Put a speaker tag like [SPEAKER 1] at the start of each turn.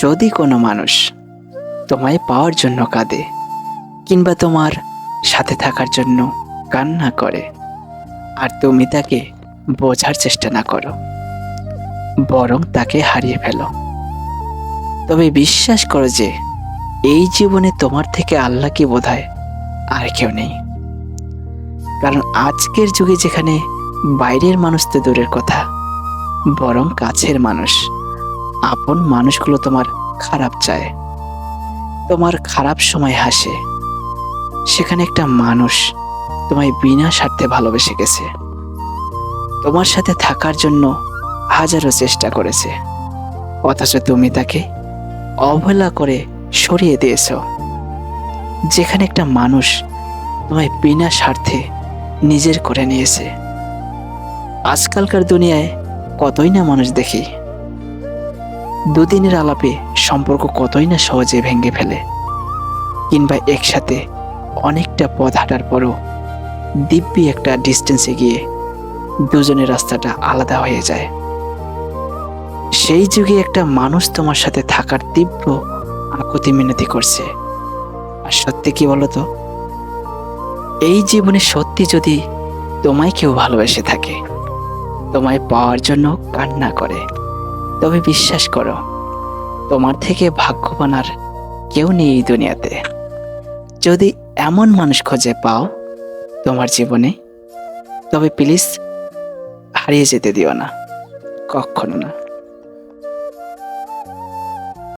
[SPEAKER 1] যদি কোনো মানুষ তোমায় পাওয়ার জন্য কাঁদে, কিংবা তোমার সাথে থাকার জন্য কান্না করে, আর তুমি তাকে বোঝার চেষ্টা না করো, বরং তাকে হারিয়ে ফেলো। তবে বিশ্বাস করো যে, এই জীবনে তোমার থেকে আল্লাহকে বোধহয় আর কেউ নেই। কারণ আজকের যুগে যেখানে বাইরের মানুষ তো দূরের কথা, বরং কাছের মানুষ আপন মানুষগুলো তোমার খারাপ চায়। তোমার খারাপ সময় হাসে। সেখানে একটা মানুষ তোমায় বিনা স্বার্থে ভালোবেসে গেছে। তোমার সাথে থাকার জন্য হাজারো চেষ্টা করেছে। অথচ তুমি তাকে অবহেলা করে সরিয়ে দিয়েছ। যেখানে একটা মানুষ তোমায় বিনা স্বার্থে নিজের করে নিয়েছে। আজকালকার দুনিয়ায় কতই না মানুষ দেখি। দুদিনের আলাপে সম্পর্ক কতই না সহজে ভেঙে ফেলে। কিংবা একসাথে অনেকটা পথ হাঁটার পরও দিব্যি একটা ডিস্টেন্সে গিয়ে দুজনের রাস্তাটা আলাদা হয়ে যায়। সেই যুগে একটা মানুষ তোমার সাথে থাকার তীব্র আকুতি মিনতি করছে। আর সত্যি কি বলতো এই জীবনে সত্যি যদি তোমায় কেউ ভালোবেসে থাকে, তোমায় পাওয়ার জন্য কান্না করে। তবে বিশ্বাস করো, তোমার থেকে ভাগ্যবান আর কেউ নেই এই দুনিয়াতে। যদি এমন মানুষ খুঁজে পাও তোমার জীবনে, তবে প্লিজ হারিয়ে যেতে দিও না, কখনো না।